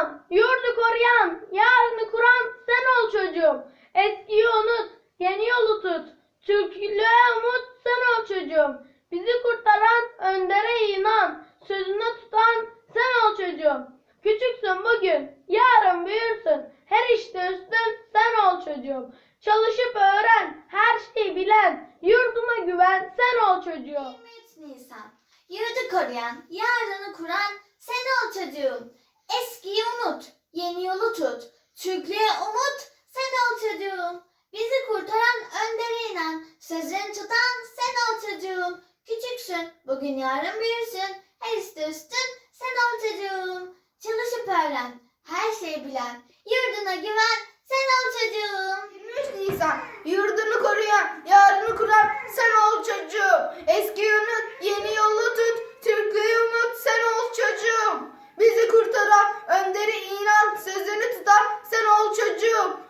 inan, yurdu koruyan, yarını kuran sen ol çocuğum. Eskiyi unut, yeni yolu tut. Türklüğe umut sen ol çocuğum. Bizi kurtaran öndere inan. Sözünü tutan sen ol çocuğum. Küçüksün bugün, yarın büyürsün. Her işte üstün sen ol çocuğum. Çalışıp öğren, her şeyi bilen, yurduna güven sen ol çocuğum. 23 Nisan. Yurdu koruyan, yarını kuran sen ol çocuğum. Eskiyi unut, yeni yolu tut. Türklüğe umut sen ol çocuğum. Bizi kurtaran öndere inen, sözünü tutan sen ol çocuğum. Küçüksün, bugün yarın büyürsün. Her işte üstün sen ol çocuğum. Çalışıp öğren, her şeyi bilen, yurduna güven sen ol çocuğum. 23 Nisan yurdunu koruyan, yarını kuran sen ol çocuğum. Eski unut, yeni yolu tut. Türklüğü umut sen ol çocuğum. Bizi kurtaran, önderi inan, sözünü tutan sen ol çocuğum.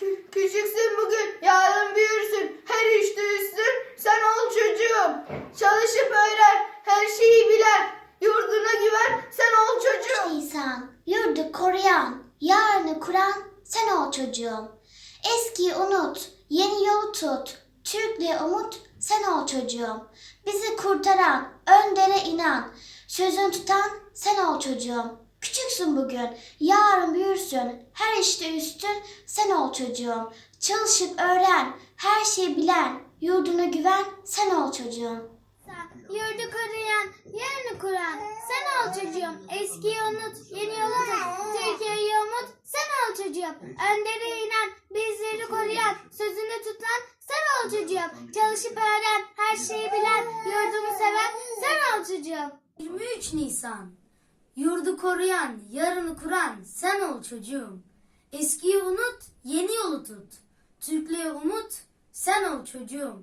Kü- küçüksün bugün, yarın büyürsün. Her işte üstün sen ol çocuğum. Çalışıp öğren, her şeyi bilen. Yurduna güven, sen ol çocuğum. Nisan, yurdu koruyan, yarını kuran sen ol çocuğum. Eskiyi unut, yeni yolu tut. Türklüğe umut sen ol çocuğum. Bizi kurtaran, öndere inan. Sözünü tutan sen ol çocuğum. Küçüksün bugün, yarın büyürsün. Her işte üstün sen ol çocuğum. Çalışıp öğren, her şeyi bilen. Yurduna güven sen ol çocuğum. Yurdu koruyan, yarını kuran sen ol çocuğum. Eskiyi unut, yeni yolu tut. Türkiye'yi umut sen ol çocuğum. Öndere inen, bizleri koruyan, sözünü tutan sen ol çocuğum. Çalışıp öğren, her şeyi bilen, yurdunu seven sen ol çocuğum. 23 Nisan Yurdu koruyan, yarını kuran sen ol çocuğum. Eskiyi unut, yeni yolu tut. Türklüğe umut, sen ol çocuğum.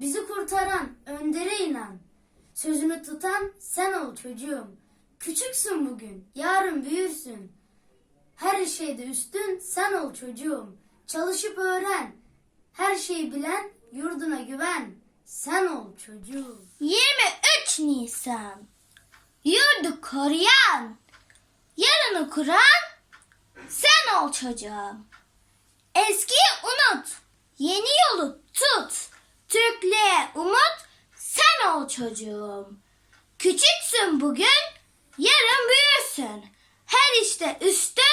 Bizi kurtaran, öndere inan. Sözünü tutan sen ol çocuğum. Küçüksün bugün, yarın büyürsün. Her şeyde üstün sen ol çocuğum. Çalışıp öğren. Her şeyi bilen, yurduna güven. Sen ol çocuğum. 23 Nisan Yurdu koruyan, yarını kuran sen ol çocuğum. Eskiyi unut, yeni yolu tut. Türklüğe umut sen ol çocuğum. Küçüksün bugün, yarın büyürsün. Her işte üstün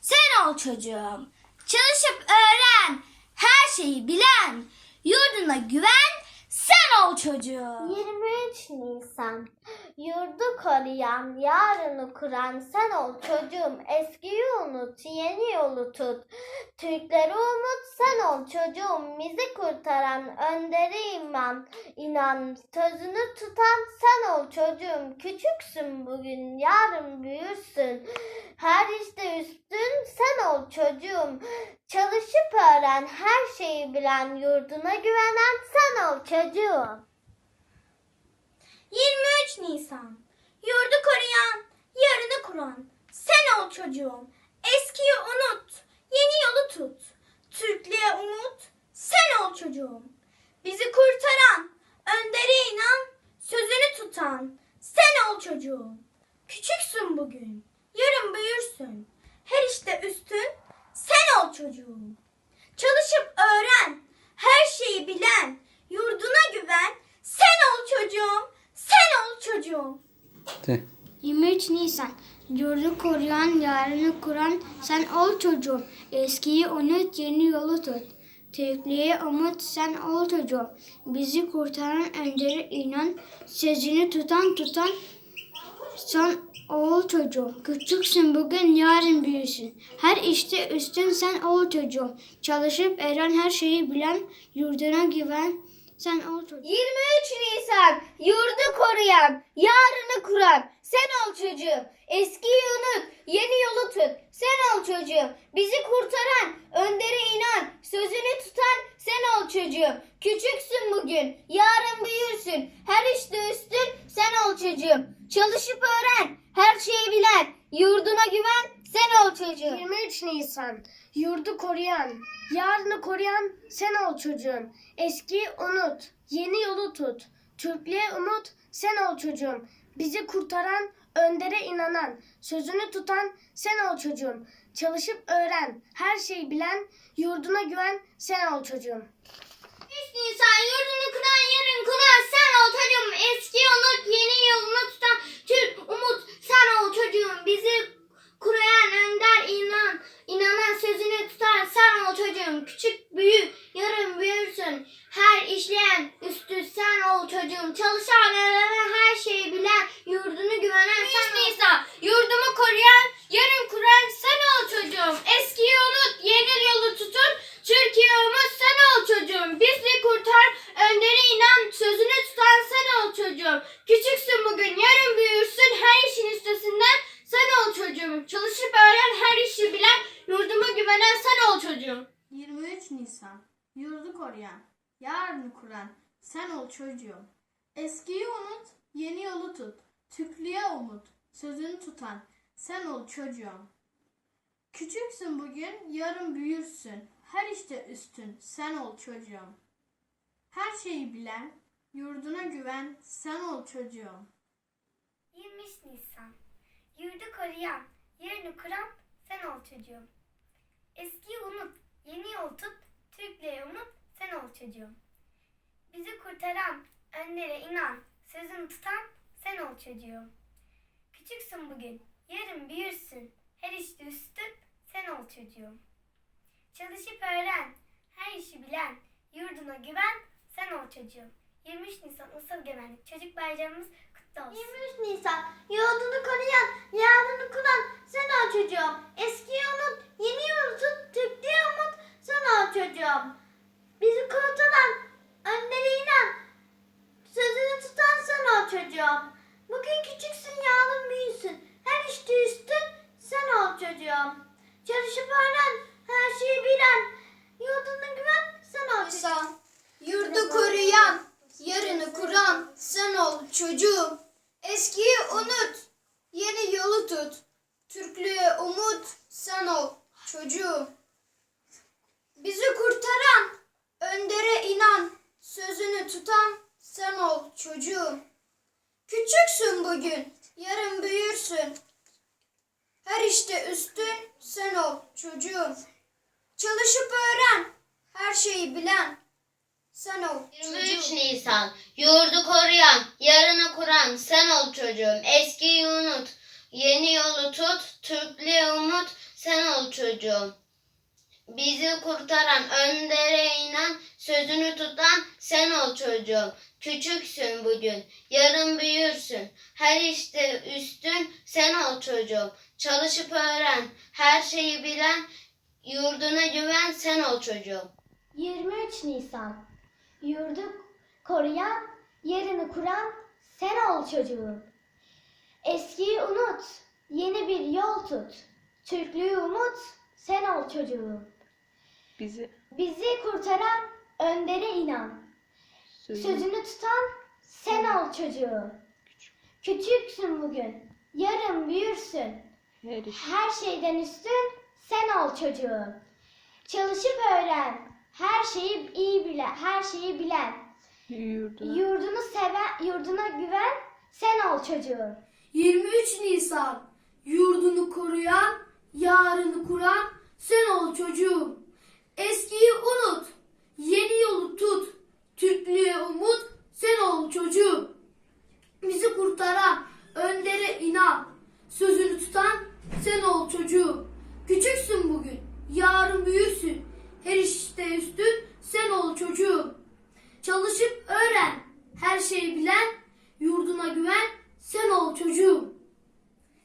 sen ol çocuğum. Çalışıp öğren, her şeyi bilen, yurduna güven sen ol çocuğum. 23 Nisan Yurdu koruyan, yarını kuran sen ol çocuğum. Eskiyi unut, yeni yolu tut. Türkleri umut sen ol çocuğum. Bizi kurtaran, önderi iman. inan, sözünü tutan sen ol çocuğum. Küçüksün bugün, yarın büyürsün. Her işte üstün sen ol çocuğum. Çalışıp öğren, her şeyi bilen, yurduna güvenen sen ol çocuğum. 23 Nisan Yurdu koruyan, yarını kuran sen ol çocuğum. Eskiyi unut, yeni yolu tut. Türklüğe umut sen ol çocuğum. Bizi kurtaran, öndere inan, sözünü tutan sen ol çocuğum. Küçüksün bugün, yarın büyürsün. Her işte üstün sen ol çocuğum. Çalışıp öğren, her şeyi bilen, yurduna güven, sen ol çocuğum, sen ol çocuğum. 23 Nisan Yurdu koruyan, yarını kuran sen ol çocuğum. Eskiyi unut, yeni yolu tut. Türklüğe umut sen ol çocuğum. Bizi kurtaran önderi inan, sözünü tutan tutan sen ol çocuğum. Küçüksün bugün, yarın büyüsün. Her işte üstün sen ol çocuğum. Çalışıp öğren her şeyi bilen, yurduna güven sen ol çocuğum. 23 Nisan yurdu koruyan, yarını kuran sen ol çocuğum. Eskiyi unut, yeni yolu tut. Sen ol çocuğum. Bizi kurtaran, öndere inan. Sözünü tutan çocuğum. Küçüksün bugün, yarın büyürsün. Her işte üstün sen ol çocuğum. Çalışıp öğren, her şeyi bilen. Yurduna güven, sen ol çocuğum. 23 Nisan Yurdu koruyan, yarını koruyan sen ol çocuğum. Eskiyi unut, yeni yolu tut. Türklüğe umut sen ol çocuğum. Bizi kurtaran, öndere inanan, sözünü tutan sen ol çocuğum. Çalışıp öğren, her şeyi bilen, yurduna güven sen ol çocuğum. Üç Nisan yurdunu kuran yarın kuran sen ol çocuğum. Eski unut yeni yolunu tutan Türk umut sen ol çocuğum. Bizi kurayan önder inan. inanan sözünü tutan sen ol çocuğum. Küçük büyük yarın büyürsün. Her işleyen üstü sen ol çocuğum. Çalışan öğrenen her şeyi bilen yurdunu güvenen sen ol. Nisan yurdumu koruyan yarın kuran sen ol çocuğum. Eskiyi unut yeni yolu tutun. Türkiye umut sen ol çocuğum. Bizi kurtar, öndere inan, sözünü tutan sen ol çocuğum. Küçüksün bugün, yarın büyürsün, her işin üstesinden sen ol çocuğum. Çalışıp öğren, her işi bilen, yurduma güvenen sen ol çocuğum. 23 Nisan Yurdu koruyan, yarını kuran sen ol çocuğum. Eskiyi unut, yeni yolu tut. Türklüğe umut, sözünü tutan sen ol çocuğum. Küçüksün bugün, yarın büyürsün. Her işte üstün sen ol çocuğum. Her şeyi bilen, yurduna güven sen ol çocuğum. 23 Nisan Yurdu koruyan, yerini kuran sen ol çocuğum. Eskiyi unut, yeni yol tut, Türklüğe umut sen ol çocuğum. Bizi kurtaran, önlere inan, sözünü tutan sen ol çocuğum. Küçüksün bugün, yarın büyürsün, her işte üstün sen ol çocuğum. Çalışıp öğren, her işi bilen, yurduna güven sen ol çocuğum. 23 Nisan Ulusal Egemenlik Çocuk Bayramımız kutlu olsun. 23 Nisan yurdunu koruyan, yarını kuran sen ol çocuğum. Eskiyi unut, yeni yolu tut, Türklüğe umut sen ol çocuğum. Bizi kurtaran, önlere inen, sözünü tutan sen ol çocuğum. Bugün küçüksün, yarın büyüsün. Her işte üstün sen ol çocuğum. Çalışıp öğren, her şeyi bilen, yurduna güven sen ol çocuğum. Nisan, yurdu koruyan, yarını kuran sen ol çocuğum. Eskiyi unut, yeni yolu tut. Türklüğe umut sen ol çocuğum. Bizi kurtaran, öndere inan, sözünü tutan sen ol çocuğum. Küçüksün bugün, yarın büyürsün. Her işte üstün sen ol çocuğum. Çalışıp öğren, her şeyi bilen sen ol 23 çocuğum. Nisan Yurdu koruyan, yarını kuran sen ol çocuğum. Eskiyi unut, yeni yolu tut. Türklüğe umut sen ol çocuğum. Bizi kurtaran, öndere inen, sözünü tutan sen ol çocuğum. Küçüksün bugün, yarın büyürsün. Her işte üstün sen ol çocuğum. Çalışıp öğren, her şeyi bilen, yurduna güven sen ol çocuğum. 23 Nisan Yurdu koruyan, yerini kuran sen ol çocuğum. Eskiyi unut, yeni bir yol tut. Türklüğü umut, sen ol çocuğum. Bizi Bizi kurtaran, öndere inan. sözü Sözünü tutan sen ol çocuğum. Küçüksün bugün, yarın büyürsün. her iş Her şeyden üstün sen ol çocuğum. Çalışıp öğren, her şeyi iyi bilen, her şeyi bilen. yurduna Yurdunu seven, yurduna güven sen ol çocuğum. 23 Nisan yurdunu koruyan, yarını kuran sen ol çocuğum. Eskiyi unut, yeni yolu tut. Türklüğe umut sen ol çocuğum. Bizi kurtaran, öndere inan. Sözünü tutan sen ol çocuğum. Küçüksün bugün, yarın büyürsün. Her işte üstün sen ol çocuğum. Çalışıp öğren, her şeyi bilen, yurduna güven, sen ol çocuğum.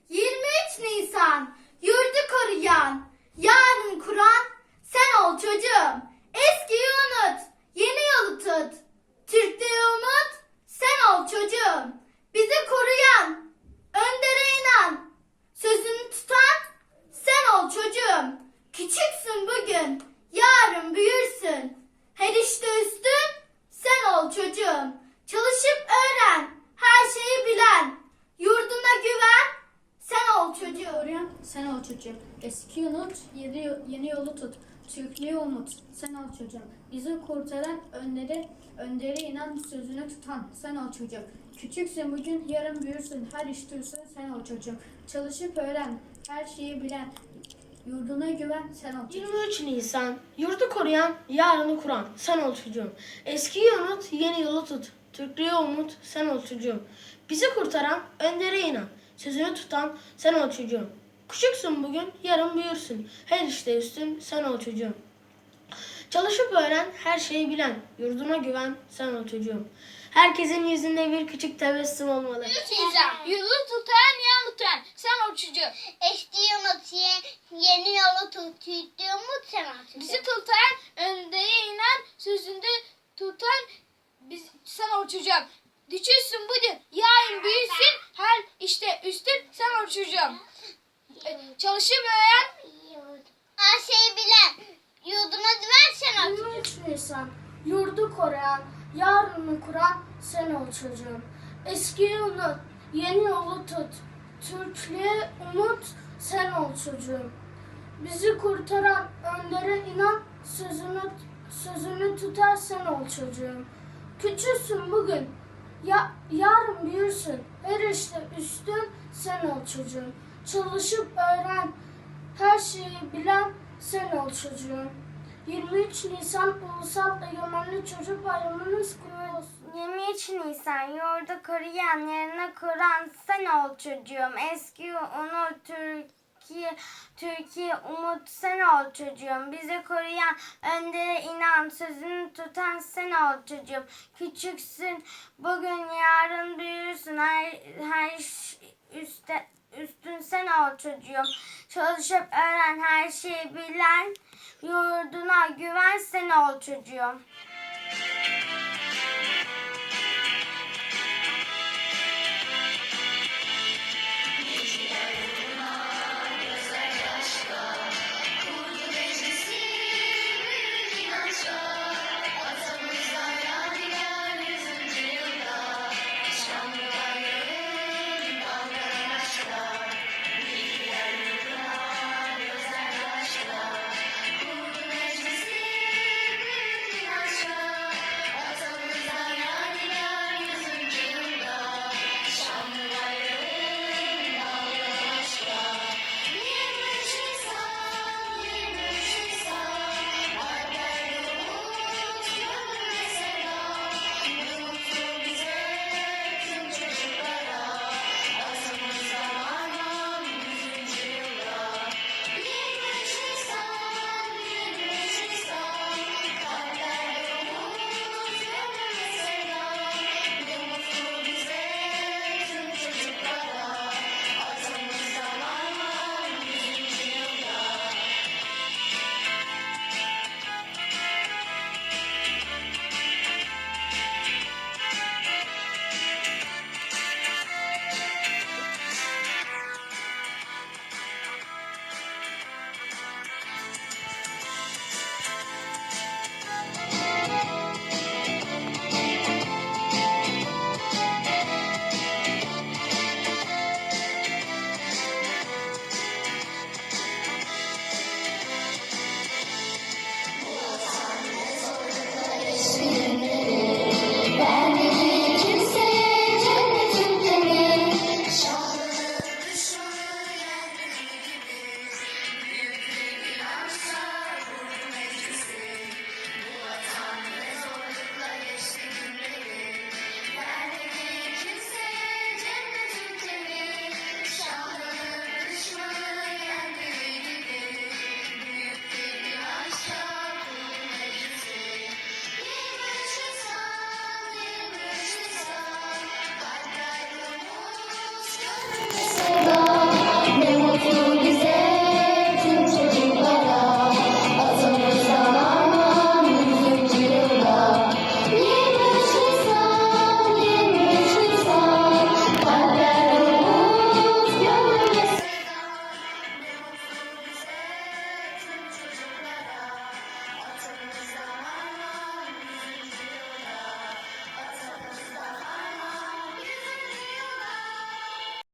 23 Nisan, yurdu koruyan, yarın kuran, sen ol çocuğum. Eskiyi unut, yeni yolu tut. Türklüğe umut, sen ol çocuğum. Bizi koruyan, öndere inan, sözünü tutan, sen ol çocuğum. Küçüksün bugün, yarın büyürsün. Her işte üstün, sen ol çocuğum. Çalışıp öğren, her şeyi bilen. Yurduna güven, sen ol çocuğum. Koruyan çocuğum. Eski unut, yeni, yeni yolu tut. Türklüğü umut, sen ol çocuğum. Bizi kurtaran önlere, öndere inan sözünü tutan sen ol çocuğum. Küçüksün bugün, yarın büyürsün. Her işte üstün sen ol çocuğum. Çalışıp öğren, her şeyi bilen. Yurduna güven, sen ol çocuğum. 23 Nisan Yurdu koruyan, yarını kuran sen ol çocuğum. Eskiyi unut, yeni yolu tut. Türklüğe umut sen ol çocuğum. Bizi kurtaran, öndere inan. Sözünü tutan sen ol çocuğum. Küçüksün bugün, yarın büyürsün. Her işte üstün sen ol çocuğum. Çalışıp öğren, her şeyi bilen. Yurduna güven sen ol çocuğum. Herkesin yüzünde bir küçük tebessüm olmalı. Yolu tutan yan tutan sen ol çocuğum. Eski umut yeni yolu tut. Türklüğe umut sen çocuğum. Bizi tutan öndeye inen sözünde tutan biz, sen ol çocuğum. Düşürsün bugün yarın büyüsün her işte üstün sen ol çocuğum. Çalışıp öğren Her şeyi bilen. Yurduna güven sen ol 23 Nisan Yurdu koruyan, yarını kuran sen ol çocuğum. Eskiyi unut, yeni yolu tut. Türklüğe umut sen ol çocuğum. Bizi kurtaran öndere inan, sözünü, sözünü tutar sen ol çocuğum. Küçüksün bugün, ya, yarın büyürsün. Her işte üstün sen ol çocuğum. Çalışıp öğren, her şeyi bilen sen ol çocuğum. 23 Nisan Ulusal Egemenlik Çocuk Bayramınız kutlu olsun. 23 Nisan yurdu koruyan, yerine kuran sen ol çocuğum. Eski unut Türkiye, Türkiye umut sen ol çocuğum. Bizi koruyan, öndere inan, sözünü tutan sen ol çocuğum. Küçüksün, bugün yarın büyürsün. Her, her üstte, üstün sen ol çocuğum. Çalışıp öğren, her şeyi bilen, yurduna güven sen ol çocuğum.